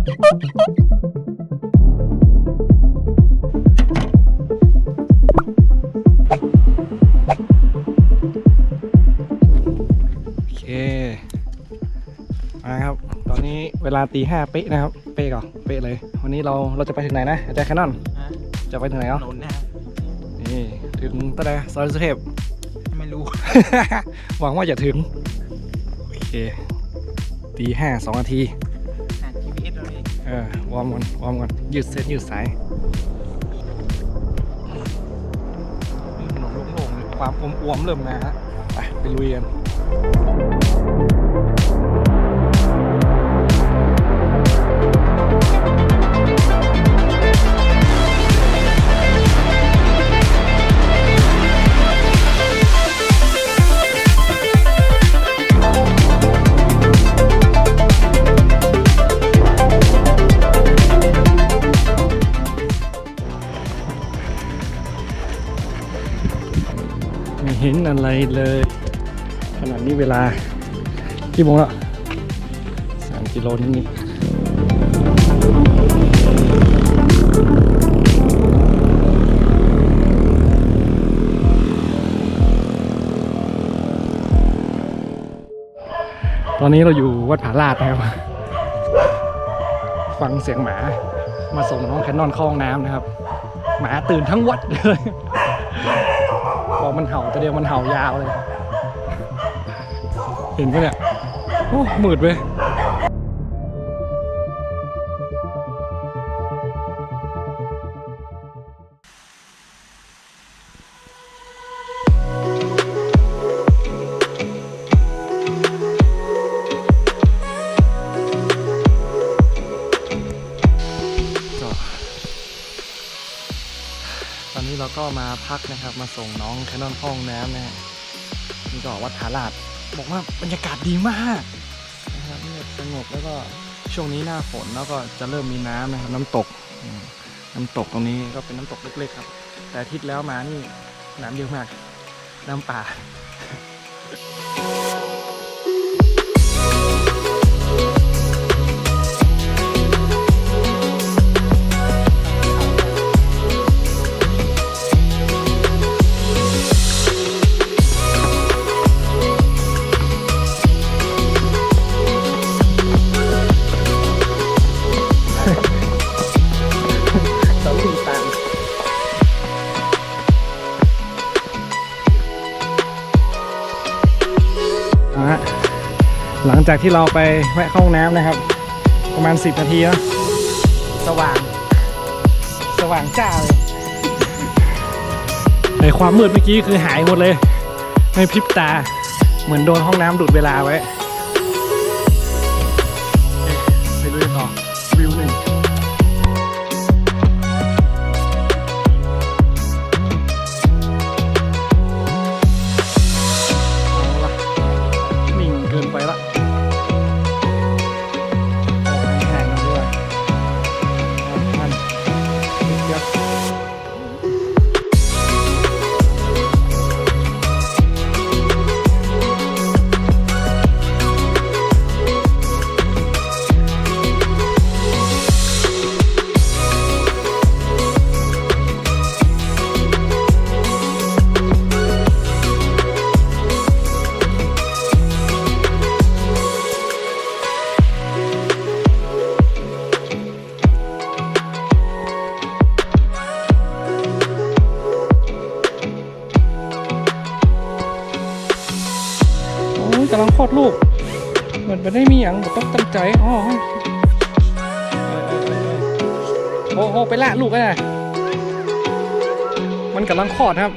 โอเคมาครับ ตอนนี้เวลาตีห้าเป๊ะนะครับ เป๊ะก่อน เป๊ะเลย วันนี้เราเราจะไปถึงไหนนะอาจารย์แคนนอน ฮะจะไปถึงไหนถเนาะนนนะครับนี่ถึงตะไดซอยสุเทพ ไม่รู้ หวังว่าจะถึง โอเคตีห้าสองนาที องเออวอร์มก่อนวอร์มก่อนยืดเส้นยืดสายนี่ถนนโล่งๆเลยความอมอวมๆเริ่มมาฮะไปไปลุยกัน อะไรเลยขนาดนี้เวลากี่โมงแล้วสามกิโลนิดตอนนี้เราอยู่วัดผาลาดนะครับ ฟังเสียงหมา มาส่งน้องแคนนอนเข้าห้องน้ำนะครับ หมาตื่นทั้งวัดเลย บอกมันเห่าแต่เดียวมันเห่ายาวเลย เห็นปะเนี่ย โอ้ มืดเว้ย มาพักนะครับ มาส่งน้องแคนนอนห้องน้ำนะฮะนี่ก็วัดถาลาดบอกว่าบรรยากาศดีมากนะครับเงียบสงบแล้วก็ช่วงนี้หน้าฝนแล้วก็จะเริ่มมีน้ำนะครับน้ำตกน้ำตกตรงนี้ก็เป็นน้ำตกเล็กๆครับ แต่ทิศแล้วมานี่น้ำเยอะมากน้ำป่า เอาละหลังจากที่เราไปแวะเข้าห้องน้ำนะครับ ประมาณ 10 นาทีแล้วสว่าง สว่างจ้าเลยในความมืดเมื่อกี้คือหายหมดเลย ไม่พริบตาเหมือนโดนห้องน้ำดูดเวลาไว้โอเคไปดูกันต่อวิวหนึ่ง ต้องตั้งใจอ๋อโอ้โหไปละลูกอะนะมันกำลังคอดครับ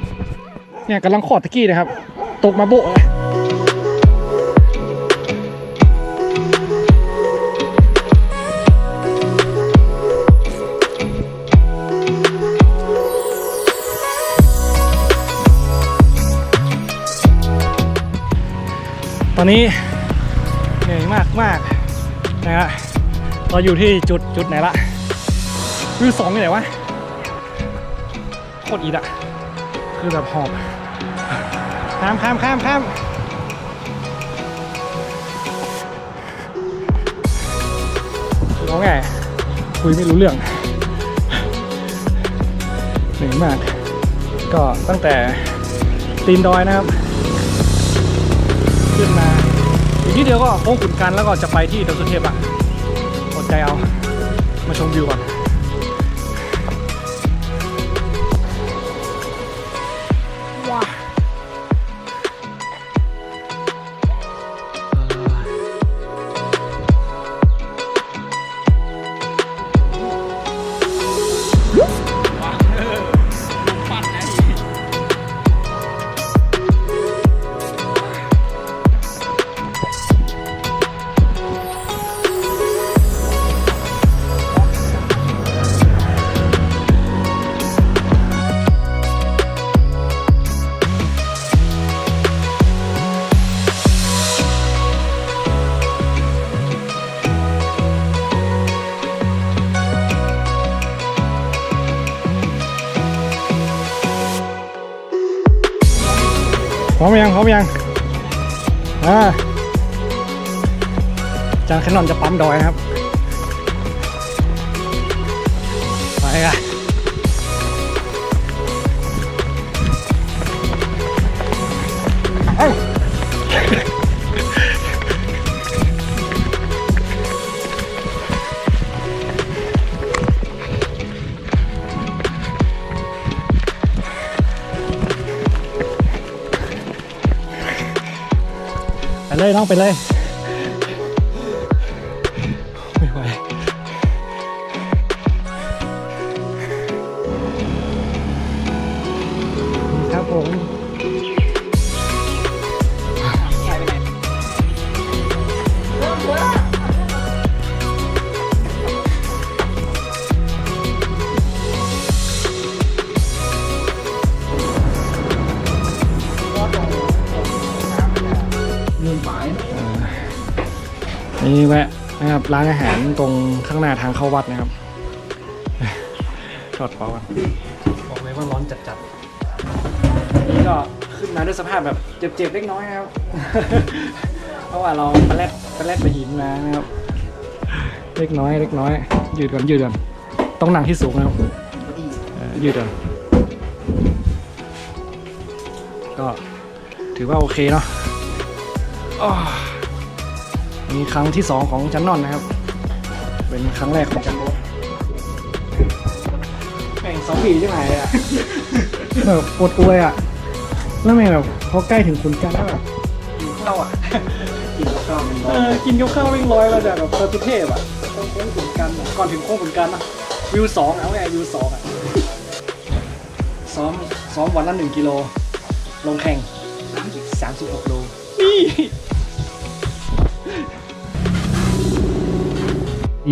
เนี่ยกำลังคอดตะกี้นะครับ ตกมาโบะเลยตอนนี้ เหนื่อยมากมากนะฮะเราอยู่ที่จุดจุดไหนละวิวสองอยู่ไหนวะโคตรอีดอะคือแบบหอบข้ามข้ามข้ามข้ามคือเขาไงคุยไม่รู้เรื่องเหนื่อยมาก ก็ตั้งแต่ตีนดอยนะครับ ขึ้นมา นิดเดียวก็โค้งขุนกันแล้วก็จะไปที่ดอยสุเทพอะอดใจเอา มาชมวิวก่อน ร้อมยังพร้อมยังอ่าจานแคนนอนจะปั๊มดอยนะครับ เลยน้องไปเลย นี่แวะนะครับร้านอาหารตรงข้างหน้าทางเข้าวัดนะครับทอดคอกันบอกเลยว่าร้อนจัดๆนี่ก็ขึ้นมาด้วยสภาพแบบเจ็บๆเล็กน้อยนะครับ เพราะว่าเราไปแลดไปแลดไปหินมานะครับ เล็กน้อยเล็กน้อย ยืดก่อนยืดก่อนต้องนั่งที่สูงนะครับยืดก่อนก็ถือว่าโอเคเนาะ อ้อมีครั้งที่สองของจันนอนนะครับ เป็นครั้งแรกของจันโบทแม่งสองปีใช่ไหมอะแบบปวดอวยอะ แล้วแม่งแบบพอใกล้ถึงคุณกันแล้วแบบกินข้าวอะกินข้าวมันเออกินข้าววิ่งลอยมาจากแบบเปิดประเทศอะต้องโค้งขุนกันอะก่อนถึงโค้งขุนกันอะวิวสองเอาไงวิวสองอะซ้อมซ้อมวันละหนึ่งกิโล ลงแข่งสามสิบหกโลนี่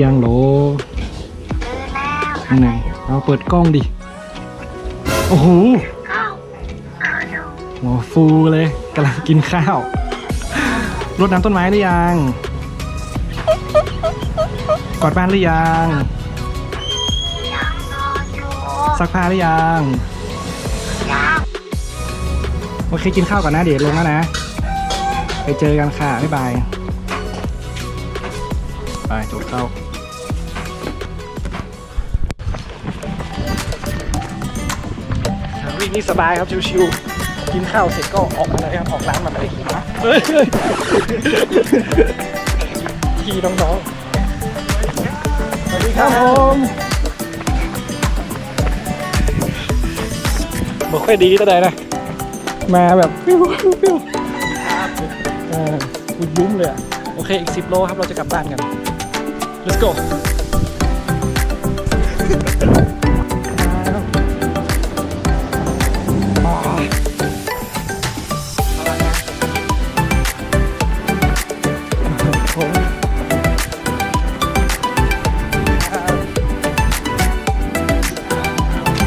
ยังโหลข้างในเอาเปิดกล้องดิ โอ้โหหัวฟูเลยกำลังกินข้าว รดน้ำต้นไม้หรือยัง กอดบ้านหรือยังซักผ้าหรือยังโอเคกินข้าวก่อนนะเดี๋ยวลงแล้วนะ ไปเจอกันค่ะ บ๊ายบาย ไปจบเข้า วิ่งนี่สบายครับชิวๆกินข้าวเสร็จก็ออกมาเลยครับออกร้านมาเลยนะเฮ้ยเฮ้ยทีน้องๆ สวัสดีครับผมบอกค่อยดีก็ได้นะ มาแบบปิ้วปิ้วออคุณยุ้มเลยอะ โอเค อีก 10 โลครับ เราจะกลับบ้านกัน let's go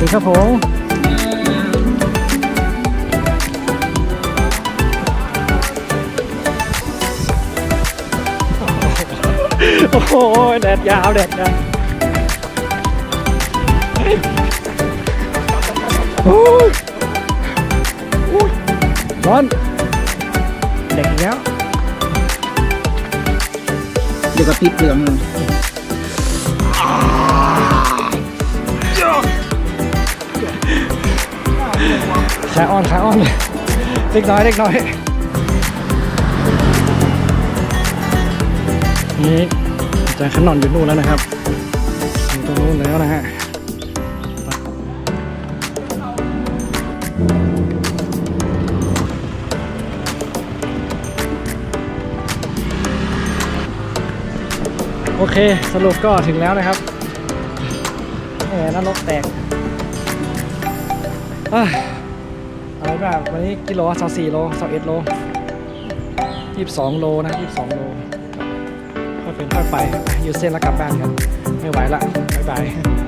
ถึงครับผมโอ้โหแดดยาวแดดยาวโอ้ยโอ้ยร้อนเด็กแล้วเดี๋ยวก็ติดเหลือง ขาอ่อนขาอ่อนเล็กน้อยเล็กน้อยนี่จารย์ขนอนอยู่นู่นแล้วนะครับอยู่ตรงนู้นแล้วนะฮะโอเคสรุปก็ถึงแล้วนะครับแหมนรกแตก อะไรบ้างวันนี้กิโลสองสี่โลสองเอ็ดโลยี่สิบสองโลนะยี่สิบสองโลค่อยเป็นค่อยไปอยู่เส้นแล้วกลับบ้านกันไม่ไหวละบ๊ายบาย